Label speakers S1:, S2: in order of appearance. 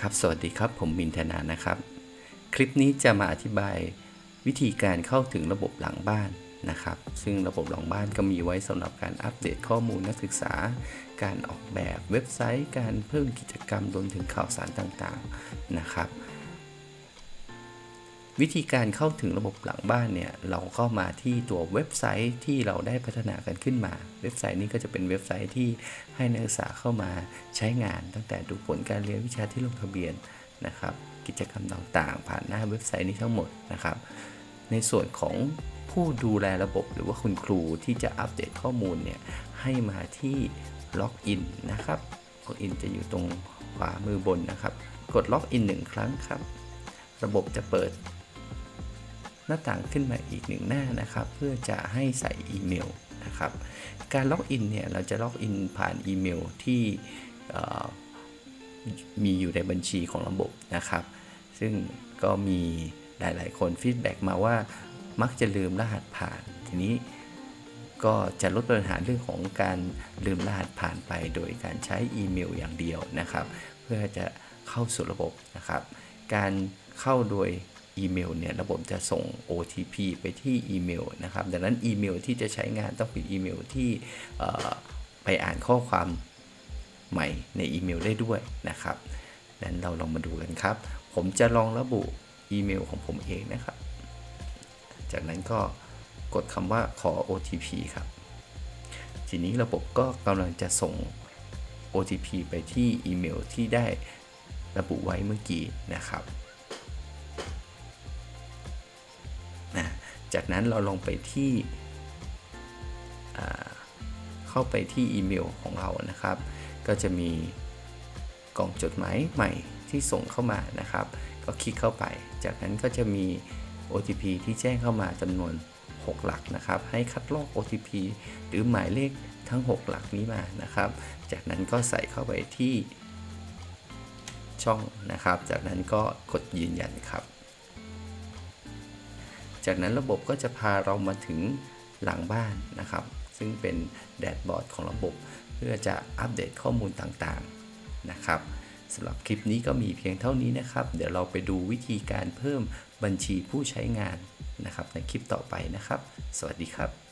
S1: ครับ สวัสดีครับ ผมมินทนานะครับ คลิปนี้จะมาอธิบายวิธีการเข้าถึงระบบหลังบ้านนะครับ ซึ่งระบบหลังบ้านก็มีไว้สำหรับการอัปเดตข้อมูลนักศึกษา การออกแบบเว็บไซต์ การเพิ่มกิจกรรมรวมถึงข่าวสารต่างๆนะครับ วิธีการเข้าถึงระบบหลังบ้านเนี่ย เราก็มาที่ตัวเว็บไซต์ที่เราได้พัฒนากันขึ้นมา เว็บไซต์นี้ก็จะเป็นเว็บไซต์ที่ให้นักศึกษาเข้ามาใช้งาน ตั้งแต่ดูผลการเรียนวิชาที่ลงทะเบียนนะครับ กิจกรรมต่างๆ ผ่านหน้าเว็บไซต์นี้ทั้งหมดนะครับ ในส่วนของผู้ดูแลระบบหรือว่าคุณครูที่จะอัปเดตข้อมูลเนี่ยให้มาที่ล็อกอินนะครับล็อกอินจะอยู่ตรงขวามือบนนะครับ กดล็อกอินหนึ่งครั้งครับ ระบบจะเปิด หน้าต่างขึ้นมาอีกหนึ่งหน้านะครับ เพื่อจะให้ใส่อีเมลนะครับ การล็อกอินเนี่ยเราจะล็อกอินผ่านอีเมลที่มีอยู่ในบัญชีของระบบนะครับ ซึ่งก็มีหลาย ๆ คนฟีดแบ็กมาว่ามักจะลืมรหัสผ่าน ทีนี้ก็จะลดปัญหาเรื่องของการลืมรหัสผ่านไป โดยการใช้อีเมลอย่างเดียวนะครับ เพื่อจะเข้าสู่ระบบนะครับ การเข้าโดย อีเมลเนี่ยระบบจะส่ง OTP ไปที่อีเมลนะครับ ดังนั้นอีเมลที่จะใช้งานต้องเป็นอีเมลที่ไปอ่านข้อความใหม่ในอีเมลได้ด้วยนะครับนั้นเราลองมาดูกันครับ ผมจะลองระบุอีเมลของผมเองนะครับ จากนั้นก็กดคำว่าขอ OTP ครับ ทีนี้ระบบก็กำลังจะส่ง OTP ไปที่อีเมลที่ได้ระบุไว้เมื่อกี้นะครับ จากนั้นเราลงไปที่เข้าไปที่อีเมลของเรานะครับ ก็จะมีกล่องจดหมายใหม่ที่ส่งเข้ามานะครับ ก็คลิกเข้าไป จากนั้นก็จะมี OTP ที่แจ้งเข้ามาจำนวน 6 หลักนะครับ ให้คัดลอก OTP หรือหมายเลขทั้ง 6 หลักนี้มานะครับ จากนั้นก็ใส่เข้าไปที่ช่องนะครับ จากนั้นก็กดยืนยันครับ จากนั้นระบบก็จะพาเรามาถึงหลังบ้านนะครับ ซึ่งเป็นแดชบอร์ดของระบบ เพื่อจะอัปเดตข้อมูลต่างๆนะครับสำหรับคลิปนี้ก็มีเพียงเท่านี้นะครับ เดี๋ยวเราไปดูวิธีการเพิ่มบัญชีผู้ใช้งานนะครับในคลิปต่อไปนะครับ สวัสดีครับ